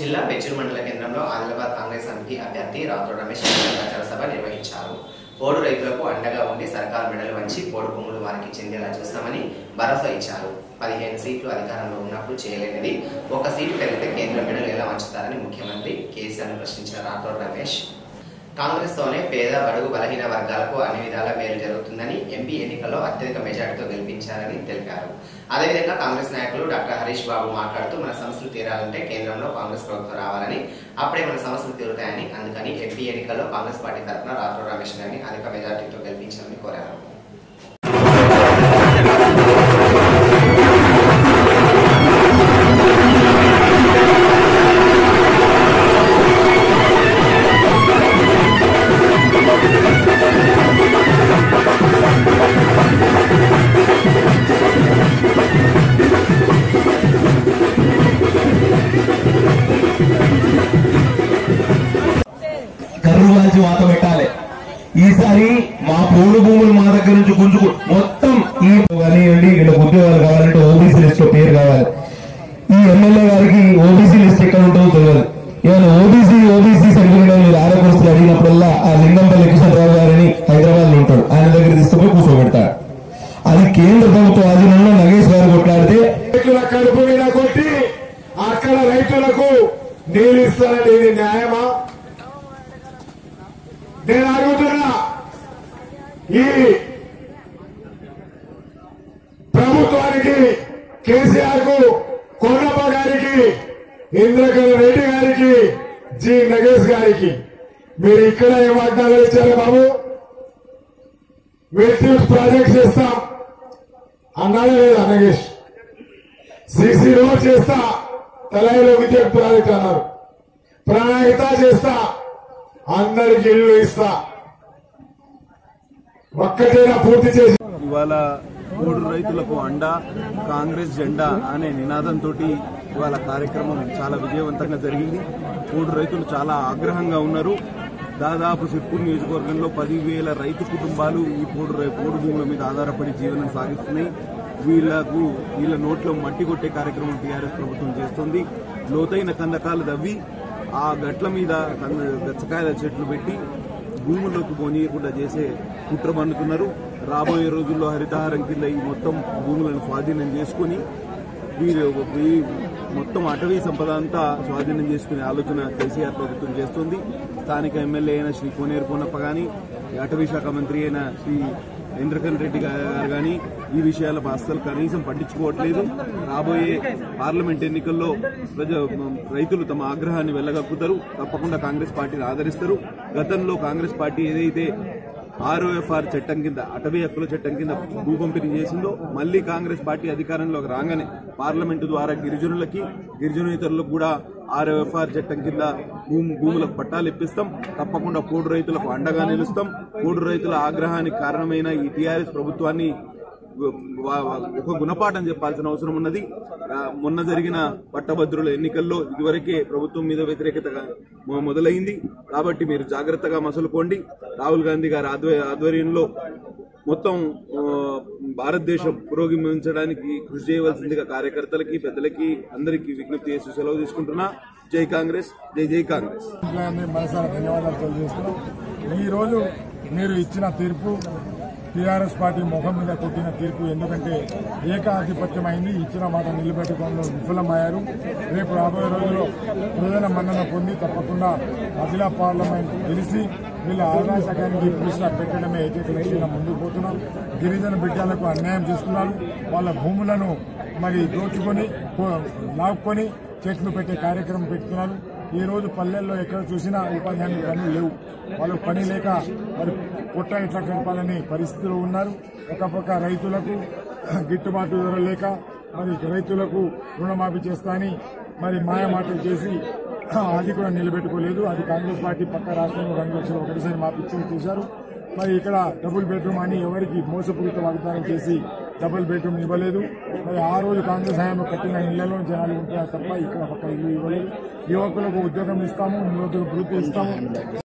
జిల్లా పెచ్చూరు మండల కేంద్రంలో ఆదిలాబాద్ కాంగ్రెస్ సమితి అభ్యర్థి రాథోడ్ రమేష్ ప్రచార సభ నిర్వహించారు. పోడు రైతులకు అండగా ఉండి సర్కారు మెడలు వంచి పోడు భూములు వారికి చెందేలా చూస్తామని భరోసా ఇచ్చారు. పదిహేను సీట్లు అధికారంలో ఉన్నప్పుడు చేయలేనిది. ఒక సీటు పెరిగితే కేంద్ర మెడలు ఎలా వంచుతారని ముఖ్యమంత్రి కేసీఆర్ ప్రశ్నించిన రాథోడ్ రమేష్ కాంగ్రెస్ తోనే పేద బడుగు బలహీన వర్గాలకు అన్ని విధాల మేలు జరుగుతుందని ఎంపీ ఎన్నికల్లో అత్యధిక మెజార్టీతో గెలిపించారని తెలిపారు. అదేవిధంగా కాంగ్రెస్ నాయకులు డాక్టర్ హరీష్ బాబు మాట్లాడుతూ మన సమస్యలు తీరాలంటే కేంద్రంలో కాంగ్రెస్ ప్రభుత్వం రావాలని అప్పుడే మన సమస్యలు తీరుతాయని అందుకని ఎంపీ ఎన్నికల్లో కాంగ్రెస్ పార్టీ తరఫున రాథోడ్ రమేష్ గారిని అధిక మెజార్టీతో గెలిపించాలని కోరారు. నుంచి కాల్చి వాత పెట్టాలి. ఈసారి మా పోడు భూములు మా దగ్గర నుంచి గుంజుకు మొత్తం ఈ కానివ్వండి వీళ్ళకి ఉద్యోగాలు కావాలంటే ఓబీసీ లిస్ట్లో పేరు కావాలి. ఈ ఎమ్మెల్యే గారికి ఓబీసీ లిస్ట్ ఎక్కడ ఉంటుందో తెలియదు. ఏమైనా ఓబీసీ ఓబీసీ సరిగ్గా మీరు ఆరోగ్యస్తులు అడిగినప్పుడల్లా ఆ లింగంపల్లి కృష్ణరావు గారిని హైదరాబాద్లో ఉంటాడు. ఆయన దగ్గర తీసుకుపోయి కూర్చోబెడతాడు. అది కేంద్ర ప్రభుత్వ ఆధీనంలో నగేష్ గారు కొట్లాడితే రైతుల కడుపు మీద కొట్టి అక్కడ రైతులకు నీళ్ళు ఇస్తానంటే ఇది న్యాయమా? ఈ ప్రభుత్వానికి కేసీఆర్కు కొండప్ప గారికి ఇంద్రకరణ్ రెడ్డి గారికి జి నగేష్ గారికి. మీరు ఇక్కడ ఏం వాగ్దానాలు ఇచ్చారు బాబు? విద్యుత్ ప్రాజెక్ట్ చేస్తాం. అన్నాడే లేదా నగేష్? సిసి రోడ్ చేస్తా. తలైలో విద్యుత్ ప్రాజెక్ట్ అన్నారు. ప్రణాళిక చేస్తా. అందరికి ఇల్లు ఇస్తా. ఒక్కటేనా పూర్తి చేసి ఇవాళ మూడు రైతులకు అండ కాంగ్రెస్ జెండా అనే నినాదంతో ఇవాళ కార్యక్రమం చాలా విజయవంతంగా జరిగింది. మూడు రైతులు చాలా ఆగ్రహంగా ఉన్నారు. దాదాపు సిర్పూర్ నియోజకవర్గంలో పదివేల రైతు కుటుంబాలు ఈ పోడు రై- పోడు భూముల మీద ఆధారపడి జీవనం సాగిస్తున్నాయి. వీళ్ళకు వీళ్ళ నోట్లో మట్టి కొట్టే కార్యక్రమం టీఆర్ఎస్ ప్రభుత్వం చేస్తుంది. లోతైన కందకాలు దవ్వి ఆ గట్ల మీద గచ్చకాయల చెట్లు పెట్టి భూముల్లోకి పోనీయకుండా చేసే కుట్ర పన్నుతున్నారు రాబోయే రోజుల్లో హరితహారం కింద ఈ మొత్తం భూములను స్వాధీనం చేసుకుని వీరు మొత్తం అటవీ సంపద అంతా స్వాధీనం చేసుకునే ఆలోచన కేసీఆర్ ప్రభుత్వం చేస్తుంది. స్థానిక ఎమ్మెల్యే అయిన శ్రీ కోనేరు పొన్నప్ప గాని అటవీ శాఖ మంత్రి అయిన శ్రీ ఇంద్రకరణ్ రెడ్డి గారు కానీ ఈ విషయాల అస్సలు కనీసం పట్టించుకోవట్లేదు. రాబోయే పార్లమెంట్ ఎన్నికల్లో ప్రజ రైతులు తమ ఆగ్రహాన్ని వెళ్ళగక్కుతారు తప్పకుండా కాంగ్రెస్ పార్టీని ఆదరిస్తారు. గతంలో కాంగ్రెస్ పార్టీ ఏదైతే ఆర్ఓఎఫ్ఆర్ చట్టం కింద అటవీ హక్కుల చట్టం కింద భూ పంపిణీ చేసిందో మళ్ళీ కాంగ్రెస్ పార్టీ అధికారంలోకి రాగానే పార్లమెంటు ద్వారా గిరిజనులకి గిరిజనేతరులకు కూడా ఆర్ఓఎఫ్ఆర్ చట్టం కింద భూమి భూములకు పట్టాలు ఇప్పిస్తాం. తప్పకుండా పోడు రైతులకు అండగా నిలుస్తాం. పోడు రైతుల ఆగ్రహానికి కారణమైన ఈ టీఆర్ఎస్ ప్రభుత్వాన్ని ఒక గుణపాఠం చెప్పాల్సిన అవసరం ఉన్నది. మొన్న జరిగిన పట్టభద్రుల ఎన్నికల్లో ఇదివరకే ప్రభుత్వం మీద వ్యతిరేకత మొదలైంది. కాబట్టి మీరు జాగ్రత్తగా మసలుకోండి. రాహుల్ గాంధీ గారి ఆధ్వర్యంలో మొత్తం భారతదేశం పురోగమించడానికి కృషి చేయవలసిందిగా కార్యకర్తలకి పెద్దలకి అందరికీ విజ్ఞప్తి చేసి సెలవు తీసుకుంటున్నా. జై కాంగ్రెస్ జై జై కాంగ్రెస్. మనసారా ధన్యవాదాలు తెలియజేస్తున్నాం. ఈ రోజు మీరు ఇచ్చిన తీర్పు టీఆర్ఎస్ పార్టీ ముఖం మీద కొట్టిన తీర్పు ఎందుకంటే ఏకాధిపత్యం అయింది ఇచ్చిన మాట నిలబెట్టుకోవడంలో విఫలమయ్యారు. రేపు రాబోయే రోజుల్లో ప్రజల మన్నన పొంది తప్పకుండా మహిళా పార్లమెంట్ గెలిచి వీళ్ళ ఆకాశానికి పూసిన పెట్టడమే ఏకైక లక్ష్యంగా ముందుకు పోతున్నాం. గిరిజన బిడ్డలకు అన్యాయం చేస్తున్నారు. వాళ్ళ భూములను మరి దోచుకొని లాక్కొని చెట్లు పెట్టే కార్యక్రమం పెడుతున్నారు. ఈరోజు రోజు పల్లెల్లో ఎక్కడ చూసినా ఉపాధి హామీ పనులు లేవు. వాళ్ళు పని లేక మరి పొట్ట ఎట్లా గడపాలని పరిస్థితులు ఉన్నారు. ఒక పక్క రైతులకు గిట్టుబాటు ధర లేక మరి రైతులకు రుణమాఫీ చేస్తా అని మరి మాయమాటలు చేసి అది కూడా నిలబెట్టుకోలేదు. అది కాంగ్రెస్ పార్టీ పక్క రాష్ట్రంలో రెండు లక్షలు ఒకటిసారి మాపించి చూశారు. మరి ఇక్కడ డబుల్ బెడ్రూమ్ అని ఎవరికి మోసపూరిత వాగ్దానం చేసి డబుల్ బెడ్రూమ్ ఇవ్వలేదు. మరి ఆ రోజు కాంగ్రెస్ హయాంలో కట్టిన ఇళ్ళలో జనాలు ఉంటారు తప్ప ఇక్కడ పక్క ఇల్లు ఇవ్వలేదు. యువకులకు ఉద్యోగం ఇస్తాము యువకులకు వృత్తి ఇస్తాము.